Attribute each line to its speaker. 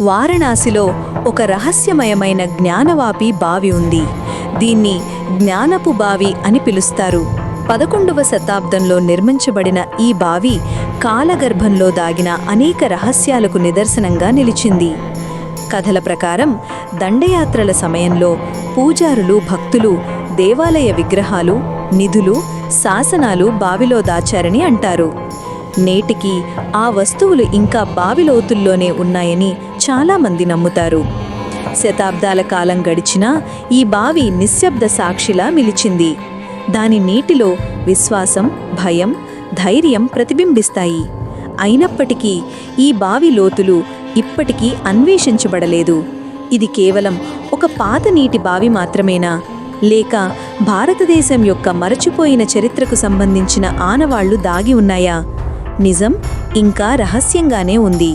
Speaker 1: వారణాసిలో ఒక రహస్యమయమైన జ్ఞానవాపి బావి ఉంది. దీన్ని జ్ఞానపు బావి అని పిలుస్తారు. పదకొండవ శతాబ్దంలో నిర్మించబడిన ఈ బావి కాలగర్భంలో దాగిన అనేక రహస్యాలకు నిదర్శనంగా నిలిచింది. కథల ప్రకారం దండయాత్రల సమయంలో పూజారులు భక్తులు దేవాలయ విగ్రహాలు నిధులు శాసనాలు బావిలో దాచారని అంటారు. నేటికి ఆ వస్తువులు ఇంకా బావి లోతుల్లోనే ఉన్నాయని చాలామంది నమ్ముతారు. శతాబ్దాల కాలం గడిచినా ఈ బావి నిశ్శబ్ద సాక్షిలా నిలిచింది. దాని నీటిలో విశ్వాసం భయం ధైర్యం ప్రతిబింబిస్తాయి. అయినప్పటికీ ఈ బావి లోతులు ఇప్పటికీ అన్వేషించబడలేదు. ఇది కేవలం ఒక పాత నీటి బావి మాత్రమేనా? లేక భారతదేశం యొక్క మరచిపోయిన చరిత్రకు సంబంధించిన ఆనవాళ్ళు దాగి ఉన్నాయా? నిజం ఇంకా రహస్యంగానే ఉంది.